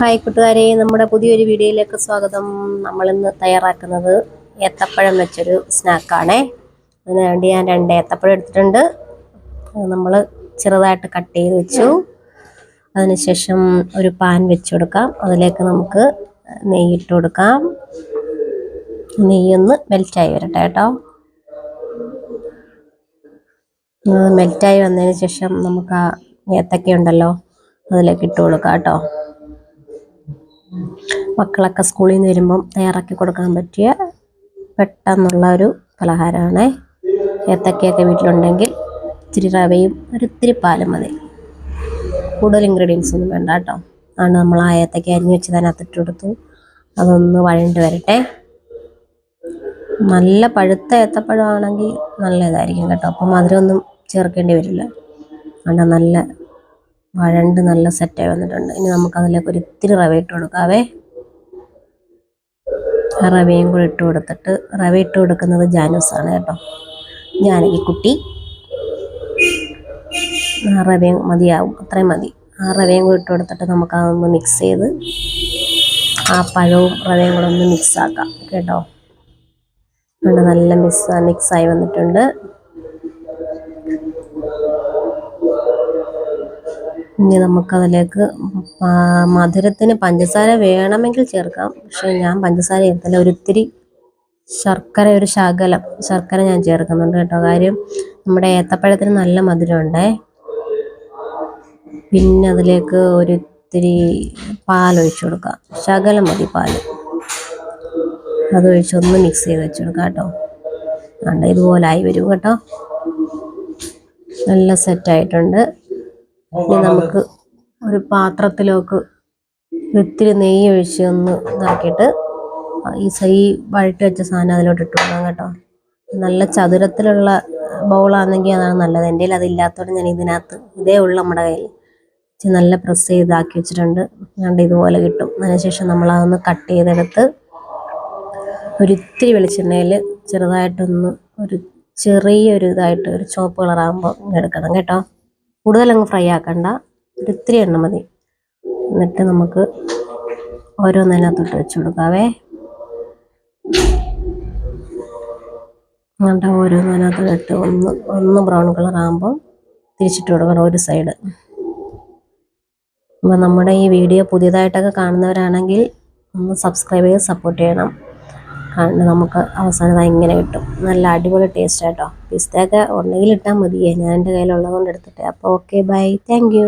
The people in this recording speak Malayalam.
ഹായ് കൂട്ടുകാരെ നമ്മുടെ പുതിയൊരു വീഡിയോയിലേക്ക് സ്വാഗതം. നമ്മളിന്ന് തയ്യാറാക്കുന്നത് ഏത്തപ്പഴം വെച്ചൊരു സ്നാക്കാണേ. അതിന് വേണ്ടി ഞാൻ രണ്ട് ഏത്തപ്പഴം എടുത്തിട്ടുണ്ട്. നമ്മൾ ചെറുതായിട്ട് കട്ട് ചെയ്ത് വെച്ചു. അതിനുശേഷം ഒരു പാൻ വെച്ച് കൊടുക്കാം. അതിലേക്ക് നമുക്ക് നെയ്യിട്ട് കൊടുക്കാം. നെയ്യൊന്ന് മെൽറ്റായി വരട്ടെ കേട്ടോ. മെൽറ്റായി വന്നതിന് ശേഷം നമുക്ക് ആ ഏത്തക്ക ഉണ്ടല്ലോ അതിലേക്ക് ഇട്ട് കൊടുക്കാം കേട്ടോ. മക്കളൊക്കെ സ്കൂളിൽ നിന്ന് വരുമ്പം തയ്യാറാക്കി കൊടുക്കാൻ പറ്റിയ പെട്ടെന്നുള്ള ഒരു പലഹാരമാണ്. ഏത്തക്കയൊക്കെ വീട്ടിലുണ്ടെങ്കിൽ ഇത്തിരി റവയും ഒരു ഇത്തിരി പാലും മതി. കൂടുതൽ ഇൻഗ്രീഡിയൻസ് ഒന്നും വേണ്ട കേട്ടോ. ആണ് നമ്മൾ ആ ഏത്തക്ക അരിഞ്ഞ് വെച്ച് അതിനകത്തിട്ട് കൊടുത്തു. അതൊന്ന് വഴണ്ട് വരട്ടെ. നല്ല പഴുത്ത ഏത്തപ്പഴമാണെങ്കിൽ നല്ല ഇതായിരിക്കും കേട്ടോ. അപ്പം മധുരമൊന്നും ചേർക്കേണ്ടി വരില്ല. ആണ് നല്ല വഴണ്ട് നല്ല സെറ്റായി വന്നിട്ടുണ്ട്. ഇനി നമുക്ക് അതിലേക്ക് ഒരു ഇത്തിരി റവ ഇട്ട് കൊടുക്കാവേ. ആ റവയും കൂടി ഇട്ട് കൊടുത്തിട്ട് റവ ഇട്ട് കൊടുക്കുന്നത് ജാനൂസാണ് കേട്ടോ. ഈ കുട്ടി. ആ റവയും മതിയാവും അത്രയും മതി. ആ റവയും കൂടി ഇട്ട് കൊടുത്തിട്ട് നമുക്ക് അതൊന്ന് മിക്സ് ചെയ്ത് ആ പഴവും റവയും കൂടെ ഒന്ന് മിക്സ് ആക്കാം കേട്ടോ. നല്ല മിക്സ് മിക്സായി വന്നിട്ടുണ്ട്. ഇനി നമുക്കതിലേക്ക് മധുരത്തിന് പഞ്ചസാര വേണമെങ്കിൽ ചേർക്കാം. പക്ഷേ ഞാൻ പഞ്ചസാര ചേർത്തില്ല ഒരിത്തിരി ശർക്കര ഒരു ശകലം ശർക്കര ഞാൻ ചേർക്കുന്നുണ്ട് കേട്ടോ. കാര്യം നമ്മുടെ ഏത്തപ്പഴത്തിന് നല്ല മധുരമുണ്ടേ. പിന്നെ അതിലേക്ക് ഒരിത്തിരി പാലൊഴിച്ചു കൊടുക്കാം. ശകലം മതി പാൽ. അതൊഴിച്ച് ഒന്ന് മിക്സ് ചെയ്ത് വെച്ച് കൊടുക്കാം കേട്ടോ. കണ്ട ഇതുപോലെ ആയി വരും കേട്ടോ. നല്ല സെറ്റായിട്ടുണ്ട് നമുക്ക് ഒരു പാത്രത്തിലേക്ക് ഇത്തിരി നെയ്യ് ഒഴിച്ച് ഒന്ന് ഇതാക്കിയിട്ട് ഈ സൈ വഴറ്റി വെച്ച സാധനം അതിലോട്ട് ഇട്ട് കൊടുക്കാം കേട്ടോ. നല്ല ചതുരത്തിലുള്ള ബൗളാണെങ്കിൽ അതാണ് നല്ലത്. എന്റെ കയ്യിൽ അതില്ലാത്തതുകൊണ്ട് ഞാൻ ഇതിനകത്ത് ഇതേ ഉള്ളു നമ്മുടെ കയ്യിൽ. നല്ല പ്രസ് ചെയ്താക്കി വെച്ചിട്ടുണ്ട്. കണ്ട് ഇതുപോലെ കിട്ടും. അതിനുശേഷം നമ്മൾ അതൊന്ന് കട്ട് ചെയ്തെടുത്ത് ഒരിത്തിരി വെളിച്ചെണ്ണയിൽ ചെറുതായിട്ടൊന്ന് ഒരു ചെറിയൊരു ഇതായിട്ട് ഒരു ചുവപ്പ് കളറാകുമ്പോൾ എടുക്കണം കേട്ടോ. കൂടുതൽ അങ്ങ് ഫ്രൈ ആക്കണ്ട. ഒരു ഇത്തിരി എണ്ണ മതി. എന്നിട്ട് നമുക്ക് ഓരോന്നതിനകത്തോട്ട് വെച്ച് കൊടുക്കാവേ. എന്നിട്ട് ഓരോന്നതിനകത്തോട്ട് ഇട്ട് ഒന്ന് ഒന്ന് ബ്രൗൺ കളർ ആകുമ്പോൾ തിരിച്ചിട്ട് കൊടുക്കണം ഒരു സൈഡ് അപ്പോൾ നമ്മുടെ ഈ വീഡിയോ പുതിയതായിട്ടൊക്കെ കാണുന്നവരാണെങ്കിൽ ഒന്ന് സബ്സ്ക്രൈബ് ചെയ്ത് സപ്പോർട്ട് ചെയ്യണം. കണ്ട് നമുക്ക് അവസാനം ഇങ്ങനെ കിട്ടും. നല്ല അടിപൊളി ടേസ്റ്റ് ആട്ടോ പിസ്തയൊക്കെ ഉണ്ടെങ്കിൽ ഇട്ടാൽ മതിയേ. ഞാൻ എന്റെ കയ്യിലുള്ളത് കൊണ്ട് എടുത്തിട്ട്. അപ്പോൾ ഓക്കെ ബൈ താങ്ക്